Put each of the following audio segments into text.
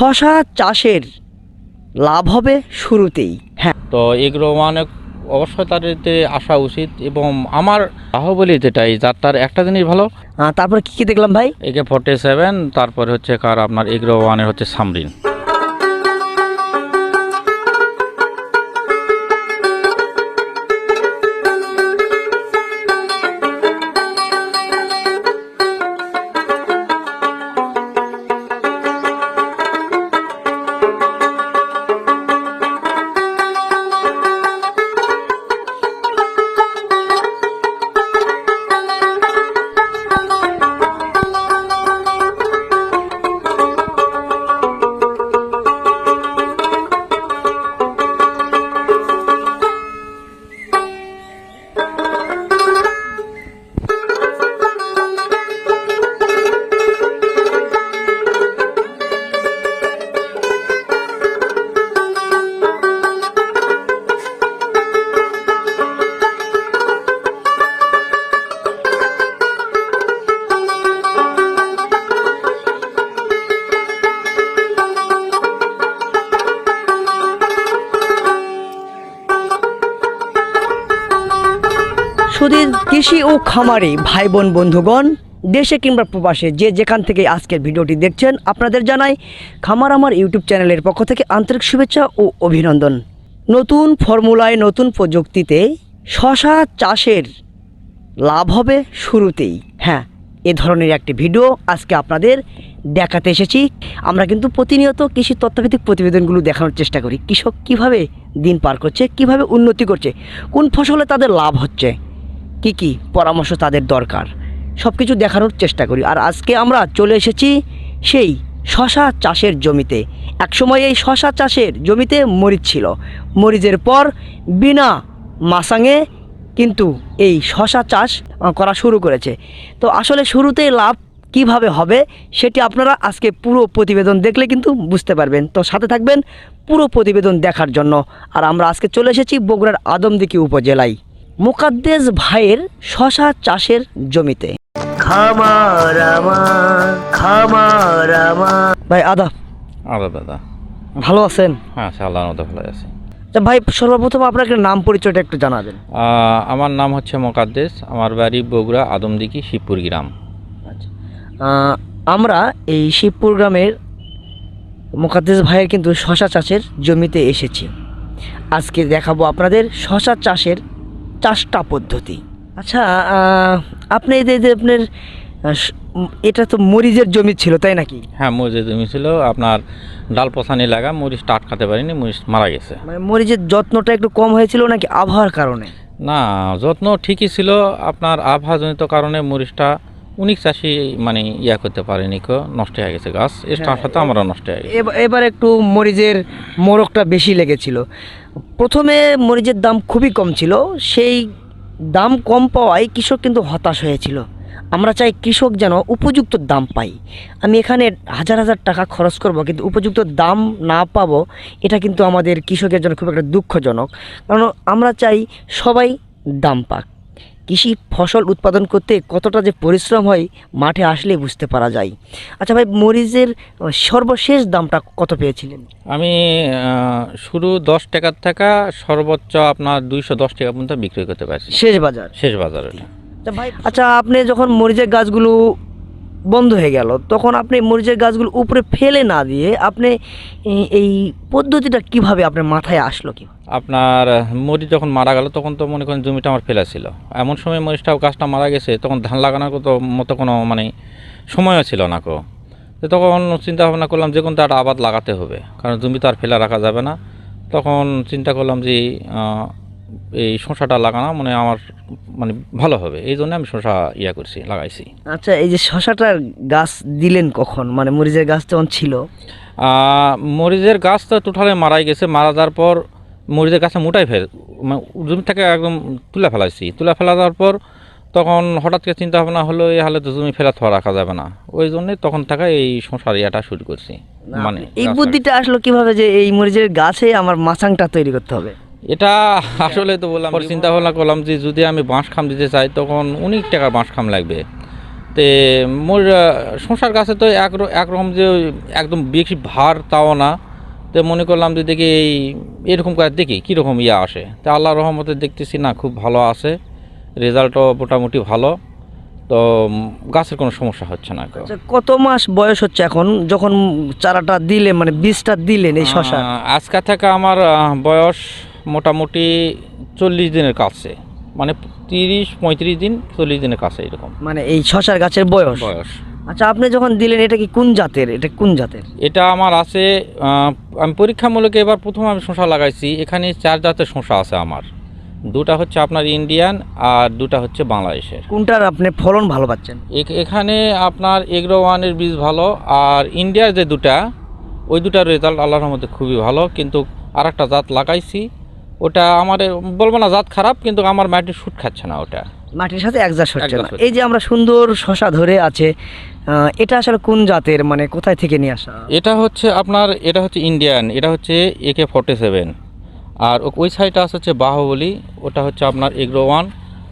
শশা চাষের লাভ হবে শুরুতেই। হ্যাঁ। তো এগুলো অনেক অবশ্যই তাদেরতে আসা উচিত এবং আমার বাহুবলি যেটাই যার তার একটা জিনিস ভালো। তারপরে কি কি দেখলাম ভাই? একে ফোর্টি সেভেন তারপরে হচ্ছে কার আপনার এগ্রো ওয়ানের হচ্ছে সামরিন। সুধীর কৃষি ও খামারে ভাই বোন বন্ধুগণ, দেশে কিংবা প্রবাসে যে যেখান থেকে আজকের ভিডিওটি দেখছেন, আপনাদের জানাই খামার আমার ইউটিউব চ্যানেলের পক্ষ থেকে আন্তরিক শুভেচ্ছা ও অভিনন্দন। নতুন ফর্মুলায় নতুন প্রযুক্তিতে শশা চাষের লাভ হবে শুরুতেই। হ্যাঁ এ ধরনের একটি ভিডিও আজকে আপনাদের দেখাতে এসেছি। আমরা কিন্তু প্রতিনিয়ত কৃষি তথ্যভিত্তিক প্রতিবেদনগুলো দেখানোর চেষ্টা করি। কৃষক কীভাবে দিন পার করছে, কীভাবে উন্নতি করছে, কোন ফসলে তাদের লাভ হচ্ছে কি কি পরামর্শ তাদের দরকার? সব কিছু দেখানোর চেষ্টা করি। আর আজকে আমরা চলে এসেছি সেই শশা চাষের জমিতে। একসময় এই শশা চাষের জমিতে মরিচ ছিল। মরিচের পর বিনা মাসাঙে কিন্তু এই শশা চাষ করা শুরু করেছে। তো আসলে শুরুতেই লাভ কীভাবে হবে সেটি আপনারা আজকে পুরো প্রতিবেদন দেখলে কিন্তু বুঝতে পারবেন। তো সাথে থাকবেন পুরো প্রতিবেদন দেখার জন্য। আর আমরা আজকে চলে এসেছি বগুড়ার আদমদিকি উপজেলায়। মুকাদ্দেস ভাইয়ের শশা চাষের জমিতে। খামার আমার খামার আমার। ভাই আদাব আলাদা দাদা। ভালো আছেন? হ্যাঁ সে আল্লাহর মতো ভালো আছে। আচ্ছা ভাই সর্বপ্রথম আপনাকে নাম পরিচয়টা একটু জানাবেন। আহ, আমার নাম হচ্ছে মোকাদ্দেস। আমার বাড়ি বগুড়া আদমদিঘি শিবপুর গ্রাম। আচ্ছা। আহ, আমরা এই শিবপুর গ্রামের মুকাদ্দেস ভাইয়ের কিন্তু শশা চাষের জমিতে এসেছি। আজকে দেখাবো আপনাদের শশা চাষের চাষটা পদ্ধতি। আচ্ছা আপনি এই যে আপনার এটা তো মরিচের জমি ছিল তাই নাকি? হ্যাঁ মরিচের জমি ছিল। আপনার ডাল পচানি লাগা মরিচ টাট খাতে পারিনি মরিচ মারা গেছে। মানে মরিচের যত্নটা একটু কম হয়েছিল নাকি আবহাওয়ার কারণে? না যত্ন ঠিকই ছিল। আপনার আবহাওয়াজনিত কারণে মরিচটা অনেক চাষি মানে ইয়া করতে পারেনি কো নষ্ট হয়ে গেছে গাছ। এর হ্যাঁ, সাথে আমারও নষ্ট হয়ে গেছে। এব- এবার একটু মরিচের মোরগটা বেশি লেগেছিল। প্রথমে মরিচের দাম খুবই কম ছিল সেই দাম কম পাওয়ায় কৃষক কিন্তু হতাশ হয়েছিল। আমরা চাই কৃষক যেন উপযুক্ত দাম পাই আমি এখানে হাজার হাজার টাকা খরচ করব কিন্তু উপযুক্ত দাম না পাবো এটা কিন্তু আমাদের কৃষকের জন্য খুব একটা দুঃখজনক। কারণ আমরা চাই সবাই দাম পাক। কৃষি ফসল উৎপাদন করতে কতটা যে পরিশ্রম হয় মাঠে আসলে বুঝতে পারা যায়। আচ্ছা ভাই মরিচের সর্বশেষ দামটা কত পেয়েছিলেন? আমি শুরু দশ টাকার থাকা সর্বোচ্চ আপনার দুইশো দশ টাকা পর্যন্ত বিক্রি করতে পারছি। শেষ বাজার? শেষ বাজারে আচ্ছা ভাই আচ্ছা আপনি যখন মরিচের গাছগুলো বন্ধ হয়ে গেল তখন আপনি মরিচের গাছগুলো উপরে ফেলে না দিয়ে আপনি এই- এই পদ্ধতিটা কীভাবে আপনার মাথায় আসলো কি আপনার মরিচ যখন মারা গেল তখন তো মনে করেন জমিটা আমার ফেলা ছিল। এমন সময় মরিচটা গাছটা মারা গেছে তখন ধান লাগানোর কত মতো কোনো মানে সময়ও ছিল না কো। তো তখন চিন্তা ভাবনা করলাম যে কোনো তো একটা আবাদ লাগাতে হবে কারণ জমি তো আর ফেলা রাখা যাবে না। তখন চিন্তা করলাম যে এই শশাটা লাগানো মানে আমার মানে ভালো হবে এই জন্য আমি শশা ইয়া করছি লাগাইছি। আচ্ছা এই যে শশাটার গাছ দিলেন কখন? মানে মরিচের গাছ তখন ছিল? মরিচের গাছ তো টোটালে মারাই গেছে মারা যাওয়ার পর মরিচের গাছে মোটাই ফেল মানে জমি থেকে একদম তুলে ফেলাইছি। তুলে ফেলা যাওয়ার পর তখন হঠাৎ করে চিন্তা ভাবনা হলো এই হালে তো জমি ফেলা থোয়া রাখা যাবে না। ওই জন্যই তখন থেকে এই সংসার ইয়াটা শুরু করছি। মানে এই বুদ্ধিটা আসলো কীভাবে যে এই মরিচের গাছে আমার মাছাংটা তৈরি করতে হবে? এটা আসলে তো বললাম চিন্তা ভাবনা করলাম যে যদি আমি বাঁশ খাম দিতে চাই তখন অনেক টাকা বাঁশ খাম লাগবে। তে মোর শশার গাছে তো এক একরকম যে একদম বেশি ভার তাও না। তো মনে করলাম যে দেখি এই এরকম করে দেখি কীরকম ইয়ে আসে। তা আল্লাহ রহমতে দেখতেছি না খুব ভালো আসে রেজাল্টও মোটামুটি ভালো। তো গাছের কোনো সমস্যা হচ্ছে না আচ্ছা, কত মাস বয়স হচ্ছে এখন? যখন চারাটা দিলে মানে বীজটা দিলেন এই শশা? আজকে থেকে আমার বয়স মোটামুটি চল্লিশ দিনের কাছে। মানে তিরিশ পঁয়ত্রিশ দিন চল্লিশ দিনের কাছে এরকম। মানে এই শশার গাছের বয়স? বয়স। আচ্ছা আপনি যখন দিলেন এটা কি কোন জাতের? এটা কোন জাতের? এটা আমার আছে আমি পরীক্ষামূলক এবার প্রথম আমি শশা লাগাইছি। এখানে চার জাতের শশা আছে আমার। দুটা হচ্ছে আপনার ইন্ডিয়ান আর দুটা হচ্ছে বাংলাদেশের। কোনটার আপনি ফলন ভালো পাচ্ছেন? এখ- এখানে আপনার এগ্রো ওয়ানের বীজ ভালো আর ইন্ডিয়ার যে দুটা ওই দুটার রেজাল্ট আল্লাহর মধ্যে খুবই ভালো। কিন্তু আর একটা জাত লাগাইছি ওটা আমার বলব না জাত খারাপ কিন্তু আমার মাটির শুট খাচ্ছে না ওটা। মাটির সাথে একজাস্ট হচ্ছে না। এই যে আমরা সুন্দর শশা ধরে আছে এটা আসলে কোন জাতের? মানে কোথায় থেকে নিয়ে আসা? এটা হচ্ছে আপনার এটা হচ্ছে ইন্ডিয়ান এটা হচ্ছে একে ফর্টি সেভেন আর ওই সাইডটা আছে হচ্ছে বাহুবলি ওটা হচ্ছে আপনার এগ্রো ওয়ান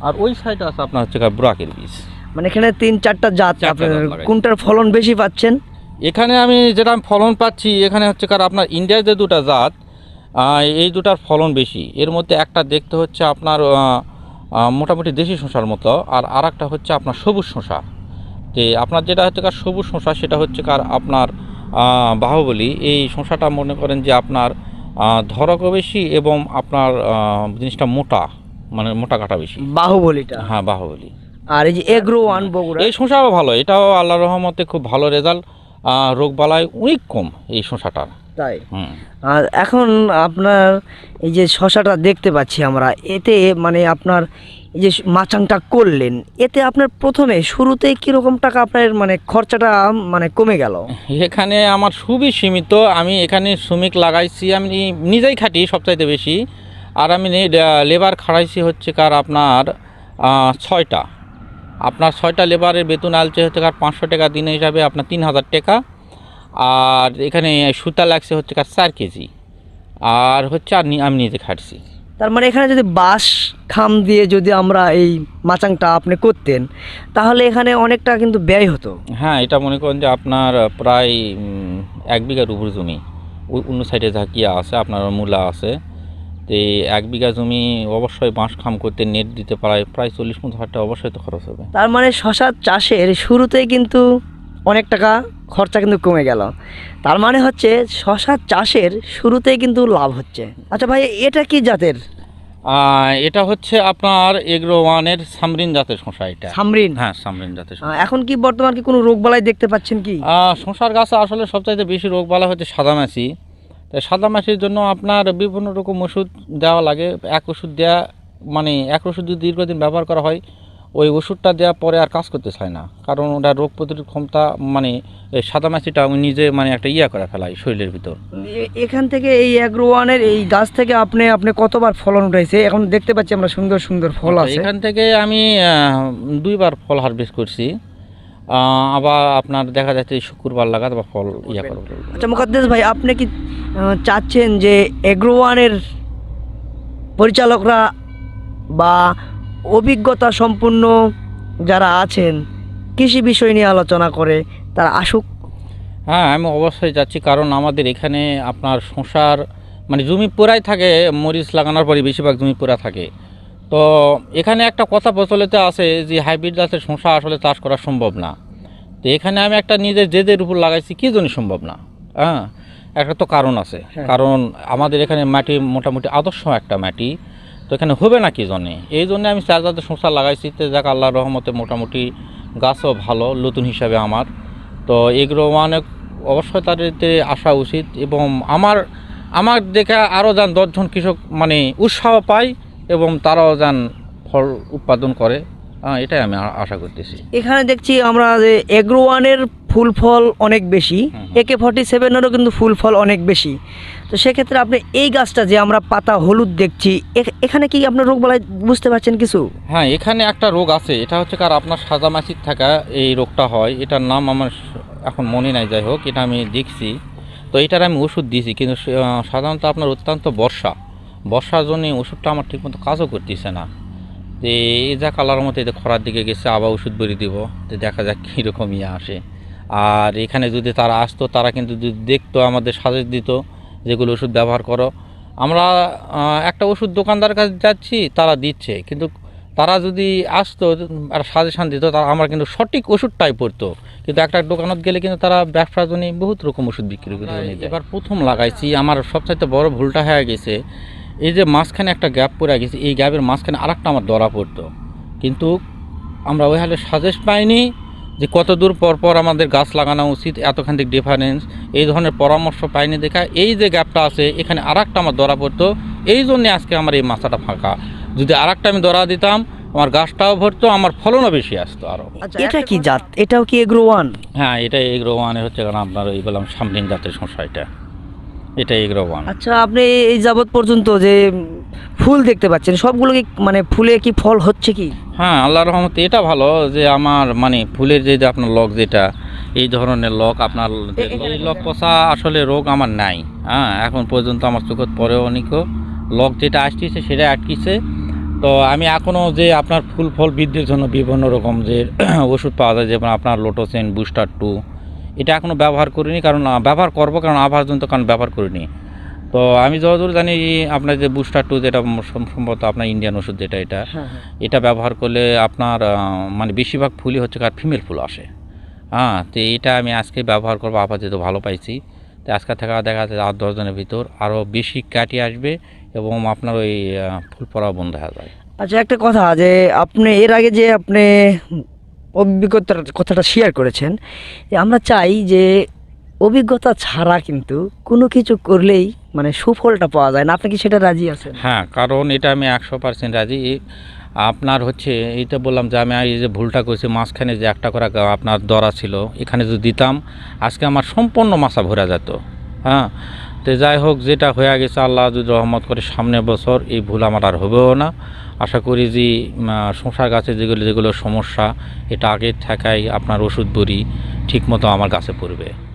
আর ওই সাইডটা আছে আপনার হচ্ছে ব্রাকের বীজ মানে এখানে তিন চারটা জাত কোনটার ফলন বেশি পাচ্ছেন? এখানে আমি যেটা ফলন পাচ্ছি এখানে হচ্ছে কার আপনার ইন্ডিয়ার যে দুটা জাত এই দুটার ফলন বেশি। এর মধ্যে একটা দেখতে হচ্ছে আপনার মোটামুটি দেশি শশার মতো আর আর একটা হচ্ছে আপনার সবুজ শশা। যে আপনার যেটা হচ্ছে কার সবুজ শশা সেটা হচ্ছে কার আপনার বাহুবলী। এই শশাটা মনে করেন যে আপনার ধরক ধরকও বেশি এবং আপনার জিনিসটা মোটা মানে মোটা কাটা বেশি। বাহুবলীটা? হ্যাঁ বাহুবলী। আর এই যে এগ্রো ওয়ান বগুড়া এই শশাও ভালো এটাও আল্লাহ রহমতে খুব ভালো রেজাল্ট। রোগ বালায় অনেক কম এই শশাটার তাই। আর এখন আপনার এই যে শশাটা দেখতে পাচ্ছি আমরা এতে মানে আপনার এই যে মাচাংটা করলেন এতে আপনার প্রথমে শুরুতেই কীরকম টাকা আপনার মানে খরচাটা মানে কমে গেল? এখানে আমার খুবই সীমিত আমি এখানে শ্রমিক লাগাইছি আমি নিজেই খাটি সবচাইতে বেশি আর আমি লেবার খাড়াইছি হচ্ছে কার আপনার ছয়টা। আপনার ছয়টা লেবারের বেতন আলছে হচ্ছে কার পাঁচশো টাকা দিন হিসাবে আপনার তিন হাজার টাকা। আর এখানে সুতা লাগছে হচ্ছে চার কেজি। আর হচ্ছে আর আমি নিজে খাটছি। তার মানে এখানে যদি বাঁশ খাম দিয়ে যদি আমরা এই মাচাংটা আপনি করতেন তাহলে এখানে অনেকটা কিন্তু ব্যয় হতো। হ্যাঁ এটা মনে করেন যে আপনার প্রায় এক বিঘার উপর জমি। ওই অন্য সাইডে ঝাঁকিয়া আছে আপনার মূলা আছে। তো এক বিঘা জমি অবশ্যই বাঁশ খাম করতে নেট দিতে প্রায় প্রায় চল্লিশ পঞ্চাশ হাজার টাকা অবশ্যই তো খরচ হবে। তার মানে শশা চাষের শুরুতেই কিন্তু অনেক টাকা খরচা কিন্তু কমে গেল। তার মানে হচ্ছে শশা চাষের শুরুতেই কিন্তু লাভ হচ্ছে। আচ্ছা ভাই এটা কি জাতের? এটা হচ্ছে আপনার এগ্রো ওয়ানের সামরিন জাতের শশা এটা। সামরিন? হ্যাঁ সামরিন জাতের। এখন কি বর্তমান কি কোনো রোগবালাই দেখতে পাচ্ছেন কি? শশার গাছে আসলে সবচাইতে বেশি রোগ বালা হচ্ছে সাদামাছি তাই সাদামাছির জন্য আপনার বিভিন্ন রকম ওষুধ দেওয়া লাগে। এক ওষুধ দেওয়া মানে এক ওষুধ যদি দীর্ঘদিন ব্যবহার করা হয় ওই ওষুধটা দেওয়ার পরে আর কাজ করতে চায় না। কারণ ওটা রোগ প্রতিরোধ ক্ষমতা মানে এই সাদামাছিটা আমি নিজে মানে একটা ইয়া করে ফেলাই শরীরের ভিতর। এখান থেকে এই অ্যাগ্রোয়ানের এই গাছ থেকে আপনি আপনি কতবার ফলন উঠাইছে? এখন দেখতে পাচ্ছি আমরা সুন্দর সুন্দর ফল আচ্ছা, আছে। এখান থেকে আমি দুইবার ফল হারভেস্ট করছি। আবার আপনার দেখা যাচ্ছে শুক্রবার লাগাত বা ফল ইয়া করব আচ্ছা মুকাদ্দেস ভাই আপনি কি চাচ্ছেন যে এগ্রোয়ানের পরিচালকরা বা অভিজ্ঞতা সম্পূর্ণ যারা আছেন কৃষি বিষয় নিয়ে আলোচনা করে তারা আসুক। হ্যাঁ আমি অবশ্যই যাচ্ছি কারণ আমাদের এখানে আপনার শশার মানে জমি পুরাই থাকে মরিচ লাগানোর পরে বেশিরভাগ জমি পুরা থাকে। তো এখানে একটা কথা প্রচলিত আছে যে হাইব্রিড জাতের শশা আসলে চাষ করা সম্ভব না। তো এখানে আমি একটা নিজের জেদের উপর লাগাইছি কী জন্য সম্ভব না? হ্যাঁ একটা তো কারণ আছে। হ্যাঁ। কারণ আমাদের এখানে মাটি মোটামুটি আদর্শ একটা মাটি। তো এখানে হবে না কি জন্যে? এই জন্যে আমি চার জাতের শশা লাগাইছি। তো যাক, আল্লাহর রহমতে মোটামুটি গাছও ভালো, নতুন হিসাবে আমার। তো এগুলো অনেক অবশ্যই তাদেরতে আসা উচিত এবং আমার আমার দেখে আরও যান দশজন কৃষক মানে উৎসাহ পায় এবং তারাও যান ফল উৎপাদন করে। এটাই আমি আশা করতেছি। এখানে দেখছি আমরা যে এগ্রোয়ানের ফুল ফল অনেক বেশি। একে ফর্টি সেভেনেরও কিন্তু ফুল ফল অনেক বেশি। তো সেক্ষেত্রে আপনি এই গাছটা যে আমরা পাতা হলুদ দেখছি এখানে কি আপনার রোগ রোগবালাই বুঝতে পারছেন কিছু? হ্যাঁ এখানে একটা রোগ আছে। এটা হচ্ছে কার আপনার সাদা মাছির থাকা এই রোগটা হয়। এটার নাম আমার এখন মনে নাই যাই হোক এটা আমি দেখছি। তো এটার আমি ওষুধ দিয়েছি কিন্তু সাধারণত আপনার অত্যন্ত বর্ষা। বর্ষার জন্য ওষুধটা আমার ঠিকমতো কাজও করতেছে না। যে এই যা কালার মতো এতে খরার দিকে গেছে আবার ওষুধ বড়ি দিব। তো দেখা যাক কীরকম ইয়ে আসে। আর এখানে যদি তারা আসতো তারা কিন্তু যদি দেখতো আমাদের সাজেশ দিত যেগুলো ওষুধ ব্যবহার করো। আমরা একটা ওষুধ দোকানদার কাছে যাচ্ছি তারা দিচ্ছে। কিন্তু তারা যদি আসতো আর সাজেশান দিত তারা আমরা কিন্তু সঠিক ওষুধটাই পড়তো। কিন্তু একটা দোকানত গেলে কিন্তু তারা ব্যবসার জন্য বহুত রকম ওষুধ বিক্রি করে এবার প্রথম লাগাইছি আমার সবচাইতে বড় ভুলটা হয়ে গেছে। এই যে মাঝখানে একটা গ্যাপ পড়ে গেছে এই গ্যাপের মাঝখানে আরেকটা আমার ধরা পড়তো। কিন্তু আমরা ওই হালে সাজেস্ট পাইনি যে কত দূর পর পর আমাদের গাছ লাগানো উচিত এতখান ডিফারেন্স এই ধরনের পরামর্শ পাইনি দেখা এই যে গ্যাপটা আছে এখানে আর একটা আমার ধরা পড়তো এই জন্যে আজকে আমার এই মাথাটা ফাঁকা। যদি আর একটা আমি ধরা দিতাম আমার গাছটাও ভরতো আমার ফলনও বেশি আসতো আরও আচ্ছা এটা কি জাত? এটাও কি এগ্রো ওয়ান? হ্যাঁ এটা এগ্রো ওয়ানের হচ্ছে কারণ আপনার ওই বললাম সামদিন জাতের সমস্যা এটা। এটা এগ্রো ওয়ান। আচ্ছা আপনি এই যাবৎ পর্যন্ত যে ফুল দেখতে পাচ্ছেন। সবগুলো কি মানে ফুলে কি ফল হচ্ছে কি? হ্যাঁ আল্লাহ রহমতে এটা ভালো যে আমার মানে ফুলের যে যে আপনার লক যেটা এই ধরনের লক আপনার এই লক পচা আসলে রোগ আমার নাই। হ্যাঁ এখন পর্যন্ত আমার চোখত পরেও অনেকও লক যেটা আসতেছে সেটা আটকিছে। তো আমি এখনও যে আপনার ফুল ফল বৃদ্ধির জন্য বিভিন্ন রকম যে ওষুধ পাওয়া যায় যেমন আপনার লোটোসেন বুস্টার টু এটা এখনও ব্যবহার করিনি কারণ ব্যবহার করব কারণ আবার জন্য কারণ ব্যবহার করিনি। তো আমি যতদূর জানি আপনার যে বুস্টার টু যেটা সম্ভবত আপনার ইন্ডিয়ান ওষুধ যেটা এটা এটা ব্যবহার করলে আপনার মানে বেশিরভাগ ফুলই হচ্ছে কার ফিমেল ফুল আসে। হ্যাঁ তো এটা আমি আজকে ব্যবহার করব আপাতত ভালো পাইছি। তো আজকে থেকে দেখা যাচ্ছে আট দশ দিনের ভিতর আরও বেশি কাটি আসবে এবং আপনার ওই ফুল পড়া বন্ধ হয়ে যায় আচ্ছা একটা কথা যে আপনি এর আগে যে আপনি অভিজ্ঞতার কথাটা শেয়ার করেছেন যে আমরা চাই যে অভিজ্ঞতা ছাড়া কিন্তু কোনো কিছু করলেই মানে সুফলটা পাওয়া যায় না। আপনি কি সেটা রাজি আছেন? হ্যাঁ কারণ এটা আমি একশো পার্সেন্ট রাজি। আপনার হচ্ছে এইটা বললাম যে আমি এই যে ভুলটা করেছি মাঝখানে যে একটা করা আপনার দরা ছিল এখানে যদি দিতাম আজকে আমার সম্পূর্ণ মাছা ভরা যেত। হ্যাঁ তো যাই হোক যেটা হয়ে গেছে আল্লাহ যদি রহমত করে সামনের বছর এই ভুল আমার আর হবেও না। আশা করি যে উম, আহ, শশা গাছে যেগুলো যেগুলো সমস্যা এটা আগে থাকাই আপনার ওষুধ বড়ি ঠিকমতো আমার গাছে পড়বে।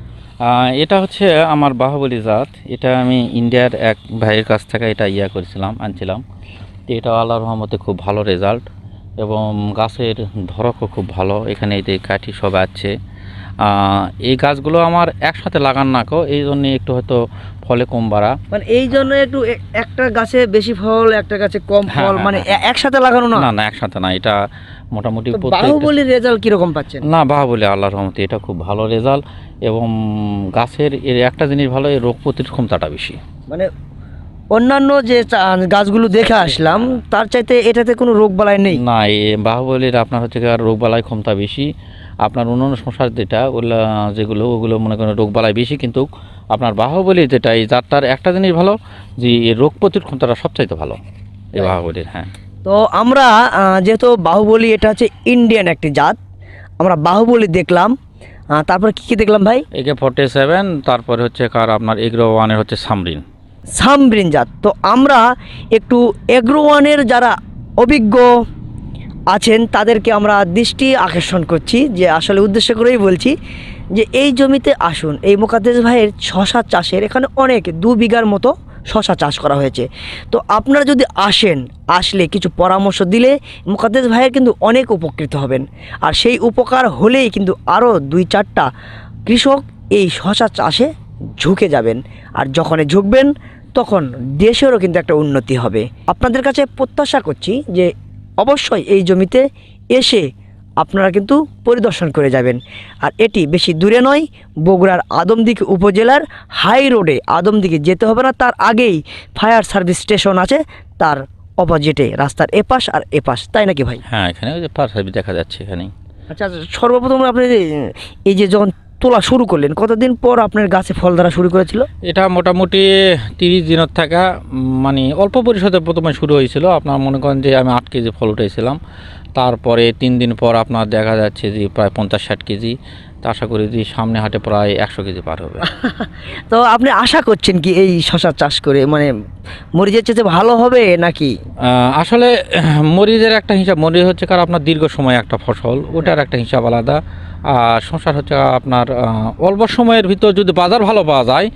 এটা হচ্ছে আমার বাহুবলী জাত। এটা আমি ইন্ডিয়ার এক ভাইয়ের কাছ থেকে এটা ইয়া করেছিলাম আনছিলাম। তো এটা আল্লাহ রহমতে খুব ভালো রেজাল্ট এবং গাছের ধরকও খুব ভালো। এখানে এই যে কাঠি সব আছে। এই গাছগুলো আমার একসাথে লাগান না কো এই জন্যে একটু হয়তো ফলে কম বাড়া। মানে এই জন্য একটু একটা গাছে বেশি ফল একটা গাছে কম হ্যাঁ, ফল হ্যাঁ, মানে হ্যাঁ। একসাথে লাগানো না না একসাথে না। এটা মোটামুটি বাহুবলীর রেজাল্ট কীরকম পাচ্ছেন? না বাহুবলী আল্লাহ রহমতে এটা খুব ভালো রেজাল্ট এবং গাছের এর একটা জিনিস ভালো এই রোগ প্রতিরোধ ক্ষমতাটা বেশি। মানে অন্যান্য যে গাছগুলো দেখে আসলাম তার চাইতে এটাতে কোনো রোগ বালাই নেই? না এই বাহুবলীর আপনার হচ্ছে গিয়ে রোগবালাই ক্ষমতা বেশি। আপনার অন্যান্য সংসার যেটা ওগুলো যেগুলো ওগুলো মনে করেন রোগবালাই বেশি কিন্তু আপনার বাহুবলী যেটা এই জাতটার একটা জিনিস ভালো যে রোগ প্রতিরোধ ক্ষমতাটা সবচাইতে ভালো। এই বাহুবলীর হ্যাঁ। তো আমরা যেহেতু বাহুবলী এটা হচ্ছে ইন্ডিয়ান একটি জাত আমরা বাহুবলী দেখলাম। তারপরে কি কি দেখলাম ভাই? একে ফর্টি সেভেন তারপরে হচ্ছে কার আপনার এগ্রো ওয়ানের হচ্ছে সামরিন। সামরিন জাত। তো আমরা একটু এগ্রো ওয়ানের যারা অভিজ্ঞ আছেন তাদেরকে আমরা দৃষ্টি আকর্ষণ করছি যে আসলে উদ্দেশ্য করেই বলছি যে এই জমিতে আসুন। এই মোকাদ্দেস ভাইয়ের শশা চাষের এখানে অনেক দু বিঘার মতো শশা চাষ করা হয়েছে। তো আপনারা যদি আসেন, আসলে কিছু পরামর্শ দিলে মোকাদ্দেস ভাইয়ের কিন্তু অনেক উপকৃত হবেন। আর সেই উপকার হলেই কিন্তু আরও দুই চারটা কৃষক এই শশা চাষে ঝুঁকে যাবেন। আর যখন ঝুঁকবেন, তখন দেশেরও কিন্তু একটা উন্নতি হবে। আপনাদের কাছে প্রত্যাশা করছি যে অবশ্যই এই জমিতে এসে আপনারা কিন্তু পরিদর্শন করে যাবেন। আর এটি বেশি দূরে নয় বগুড়ার আদমদিঘি উপজেলার হাই রোডে। আদমদিকে যেতে হবে না তার আগেই ফায়ার সার্ভিস স্টেশন আছে তার অপোজিটে রাস্তার এপাশ আর এপাশ। তাই নাকি ভাই? হ্যাঁ এখানে ফায়ার সার্ভিস দেখা যাচ্ছে এখানেই। আচ্ছা আচ্ছা, সর্বপ্রথম আপনি এই যে যখন তোলা শুরু করলেন? কতদিন পর আপনার গাছে ফল ধরা শুরু করেছিল? এটা মোটামুটি তিরিশ দিনের থাকা মানে অল্প পরিষদে প্রথমে শুরু হয়েছিল। আপনার মনে করেন যে আমি আট কেজি ফল উঠেছিলাম। তারপরে তিন দিন পর আপনার দেখা যাচ্ছে যে প্রায় পঞ্চাশ ষাট কেজি। তা আশা করি যে সামনে হাটে প্রায় একশো কেজি পার হবে। তো আপনি আশা করছেন কি এই শশা চাষ করে? মানে মরিচের চেয়ে ভালো হবে নাকি? আহ, আসলে মরিচের একটা হিসাব মরিচ হচ্ছে কার আপনার দীর্ঘ সময় একটা ফসল ওটার একটা হিসাব আলাদা। আর সংসার হচ্ছে আপনার আহ, অল্প সময়ের ভিতর যদি বাজার ভালো পাওয়া যায়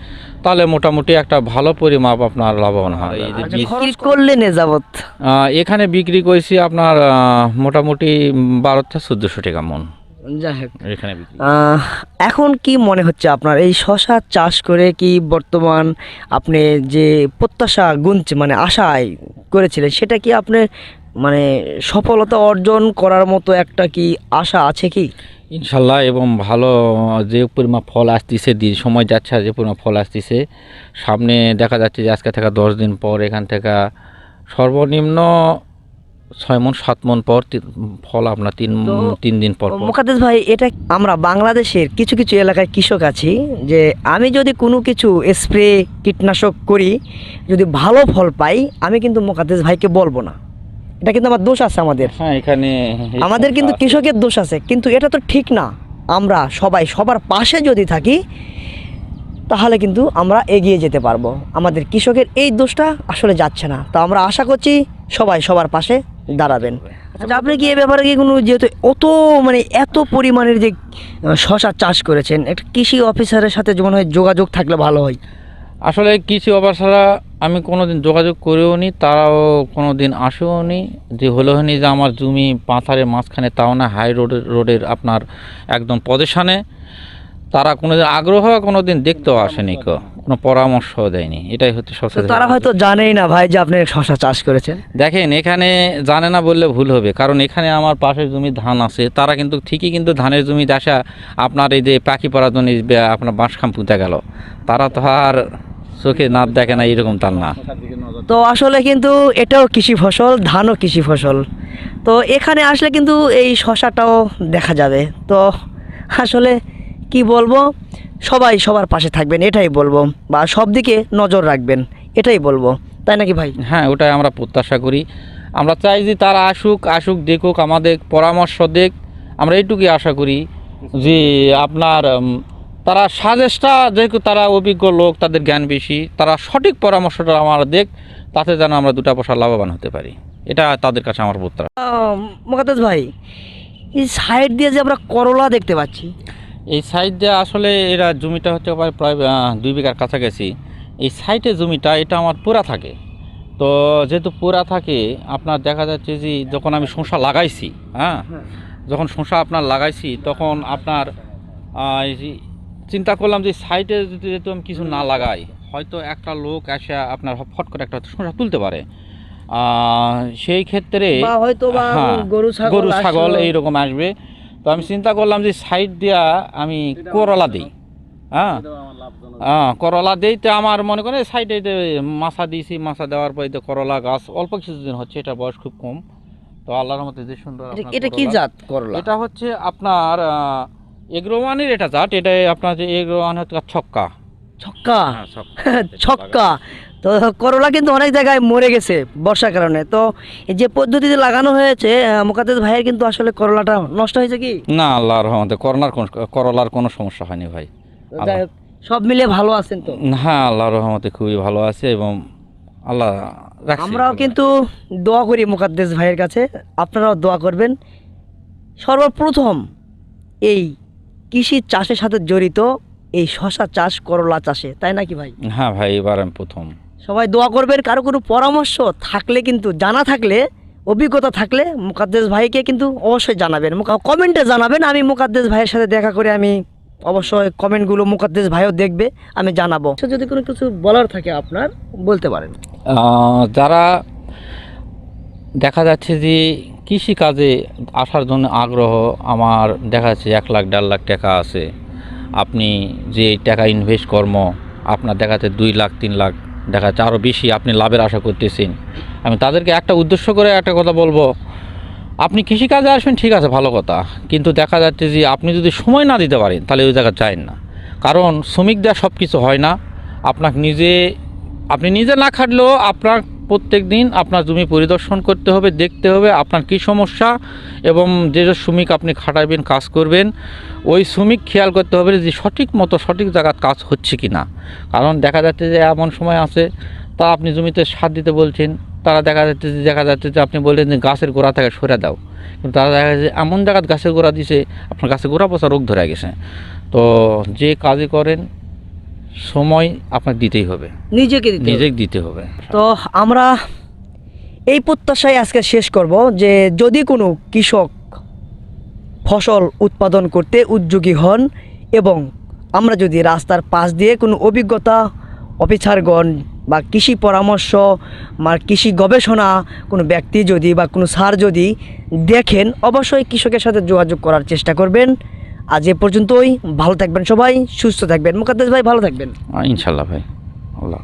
তাহলে মোটামুটি একটা ভালো পরিমাপ আপনার লাভবান হয়। যাবত আহ, এখানে বিক্রি করেছি আপনার আহ, মোটামুটি বারো থেকে চোদ্দোশো টাকা মন। যাই হোক এখানে এখন কি মনে হচ্ছে আপনার? এই শশা চাষ করে কি বর্তমান আপনি যে প্রত্যাশা গুনছে মানে আশায় করেছিলেন সেটা কি আপনি মানে সফলতা অর্জন করার মতো একটা কি আশা আছে কি? ইনশাল্লাহ এবং ভালো যে পরিমাণ ফল আসতেছে দিন সময় যাচ্ছে যে পরিমাণ ফল আসতেছে সামনে দেখা যাচ্ছে যে আজকে থেকে দশ দিন পর এখান থেকে সর্বনিম্ন ছয় মন সাত মন পর ফল আপনার তিন তিন দিন পর মুকাদ্দেস ভাই এটা আমরা বাংলাদেশের কিছু কিছু এলাকায় কৃষক আছি যে আমি যদি কোনো কিছু স্প্রে কীটনাশক করি যদি ভালো ফল পাই আমি কিন্তু মুকাদ্দেস ভাইকে বলব না। এটা কিন্তু আমার দোষ আছে আমাদের। হ্যাঁ এখানে আমাদের কিন্তু কৃষকের দোষ আছে কিন্তু এটা তো ঠিক না। আমরা সবাই সবার পাশে যদি থাকি তাহলে কিন্তু আমরা এগিয়ে যেতে পারব। আমাদের কৃষকের এই দোষটা আসলে যাচ্ছে না। তো আমরা আশা করছি সবাই সবার পাশে দাঁড়াবেন। আচ্ছা আপনি কি এ ব্যাপারে কি কোনো যেহেতু অত মানে এত পরিমাণের যে শশা চাষ করেছেন একটা কৃষি অফিসারের সাথে যেমন হয় যোগাযোগ থাকলে ভালো হয়? আসলে কৃষি অফিসাররা আমি কোনো দিন যোগাযোগ করেও নি তারাও কোনো দিন আসেও নি। যে হলো নি যে আমার জমি পাথারের মাঝখানে তাও না হাই রোডের রোডের আপনার একদম পজিশনে। তারা কোনোদিন আগ্রহ কোনোদিন দেখতেও আসেনি কেউ কোনো পরামর্শ দেয়নি। এটাই হচ্ছে সবচেয়ে তারা হয়তো জানেই না ভাই যে আপনি শশা চাষ করেছেন। দেখেন এখানে জানে না বললে ভুল হবে কারণ এখানে আমার পাশের জমি ধান আছে তারা কিন্তু ঠিকই কিন্তু ধানের জমিতে আসা আপনার এই যে পাখি এই যে আপনার বাঁশখাম পুঁতে গেল। তারা তো আর চোখে না দেখে না এরকম তার না। তো আসলে কিন্তু এটাও কৃষি ফসল ধানও কৃষি ফসল। তো এখানে আসলে কিন্তু এই শশাটাও দেখা যাবে। তো আসলে কি বলব? সবাই সবার পাশে থাকবেন এটাই বলব। বা সব দিকে নজর রাখবেন এটাই বলব। তাই নাকি ভাই? হ্যাঁ ওটাই আমরা প্রত্যাশা করি। আমরা চাই যে তারা আসুক আসুক দেখুক আমাদের পরামর্শ দেখ। আমরা এইটুকুই আশা করি যে আপনার তারা সাজেস্টটা যেহেতু তারা অভিজ্ঞ লোক তাদের জ্ঞান বেশি তারা সঠিক পরামর্শটা আমরা দেখ তাতে যেন আমরা দুটা পয়সা লাভবান হতে পারি। এটা তাদের কাছে আমার প্রত্যাশা। মোকাদ্দাস ভাই এই সাইড দিয়ে যে আমরা করলা দেখতে পাচ্ছি এই সাইড দিয়ে আসলে এরা জমিটা হচ্ছে প্রায় প্রায় দুই বিঘার কাছাকাছি। এই সাইডে জমিটা এটা আমার পুরা থাকে। তো যেহেতু পুরা থাকে আপনার দেখা যাচ্ছে যে যখন আমি শসা লাগাইছি হ্যাঁ যখন শসা আপনার লাগাইছি তখন আপনার চিন্তা করলাম যে সাইডে যদি যেহেতু আমি কিছু না লাগাই হয়তো একটা লোক এসে আপনার ফট করে একটা শসা তুলতে পারে। সেই ক্ষেত্রে হয়তো বা হ্যাঁ, গরু ছাগল গরু ছাগল আসলো। এইরকম আসবে। তো আমি চিন্তা করলাম যে সাইড দিয়া আমি করলা দিই। হ্যাঁ। হ্যাঁ করলা দিই তো আমার মনে করে সাইডে মাছা দিয়েছি মাছা দেওয়ার পরে তো করলা গাছ অল্প কিছুদিন হচ্ছে এটা বয়স খুব কম। তো আল্লাহর মধ্যে যে সুন্দর এটা- কি জাত করলা? এটা হচ্ছে আপনার এগ্রোওয়ানের এটা জাত। এটা আপনার যে এগ্রোওয়ান হচ্ছে ছক্কা। ছক্কা? হ্যাঁ, ছক্কা। তো করলা কিন্তু অনেক জায়গায় মরে গেছে বর্ষার কারণে। তো এই যে পদ্ধতিতে লাগানো হয়েছে মোকাদ্দেস ভাইয়ের কিন্তু আসলে করলাটা নষ্ট হয়েছে কি? না আল্লাহর রহমতে করোনার কোন করলার কোনো সমস্যা হয়নি ভাই। সব মিলে ভালো আছেন তো? হ্যাঁ আল্লাহর রহমতে খুবই ভালো আছে এবং আল্লাহ আমরাও কিন্তু দোয়া করি মুকাদ্দেস ভাইয়ের কাছে আপনারাও দোয়া করবেন। সর্বপ্রথম এই কৃষি চাষের সাথে জড়িত এই শশা চাষ করলা চাষে তাই নাকি ভাই? হ্যাঁ ভাই এবার আমি প্রথম। সবাই দোয়া করবেন, কারও কোনো পরামর্শ থাকলে কিন্তু, জানা থাকলে, অভিজ্ঞতা থাকলে মুকাদ্দেস ভাইকে কিন্তু অবশ্যই জানাবেন। কমেন্টে জানাবেন, আমি মুকাদ্দেস ভাইয়ের সাথে দেখা করে আমি অবশ্যই কমেন্টগুলো মুকাদ্দেস ভাইও দেখবে, আমি জানাব। যদি কোনো কিছু বলার থাকে আপনার, বলতে পারেন। যারা দেখা যাচ্ছে যে কৃষিকাজে আসার জন্য আগ্রহ, আমার দেখা যাচ্ছে এক লাখ, দেড় লাখ টাকা আছে। আপনি যে টাকা ইনভেস্ট কর্ম, আপনার দেখা যাচ্ছে দুই লাখ, তিন লাখ দেখা যাচ্ছে আরও বেশি আপনি লাভের আশা করতেছেন। আমি তাদেরকে একটা উদ্দেশ্য করে একটা কথা বলব, আপনি কৃষিকাজে আসবেন, ঠিক আছে, ভালো কথা। কিন্তু দেখা যাচ্ছে যে আপনি যদি সময় না দিতে পারেন, তাহলে ওই জায়গায় যায়েন না। কারণ শ্রমিক দেওয়া সব কিছু হয় না। আপনাকে নিজে, আপনি নিজে না খাটলেও আপনার প্রত্যেক দিন আপনার জমি পরিদর্শন করতে হবে, দেখতে হবে আপনার কী সমস্যা এবং যে যে শ্রমিক আপনি খাটাবেন কাজ করবেন, ওই শ্রমিক খেয়াল করতে হবে যে সঠিক মতো সঠিক জায়গার কাজ হচ্ছে কি না কারণ দেখা যাচ্ছে যে এমন সময় আছে, তা আপনি জমিতে সার দিতে বলছেন, তারা দেখা যাচ্ছে যে, দেখা যাচ্ছে যে আপনি বললেন যে গাছের গোড়া থেকে সরে দাও। কিন্তু তারা দেখা যাচ্ছে এমন জায়গায় গাছের গোড়া দিছে, আপনার গাছের গোড়া পচা রোগ ধরে গেছে। তো যে কাজই করেন সময় আপনার দিতেই হবে। নিজেকে দিতে নিজেকে দিতে হবে। তো আমরা এই প্রত্যাশায় আজকে শেষ করব যে যদি কোনো কৃষক ফসল উৎপাদন করতে উদ্যোগী হন এবং আমরা যদি রাস্তার পাশ দিয়ে কোনো অভিজ্ঞতা অফিসারগণ বা কৃষি পরামর্শ বা কৃষি গবেষণা কোনো ব্যক্তি যদি বা কোনো স্যার যদি দেখেন অবশ্যই কৃষকের সাথে যোগাযোগ করার চেষ্টা করবেন। আজ এ পর্যন্তই। ভালো থাকবেন সবাই, সুস্থ থাকবেন। মুকাদ্দেস ভাই, ভালো থাকবেন। ইনশাল্লাহ ভাই, আল্লাহ।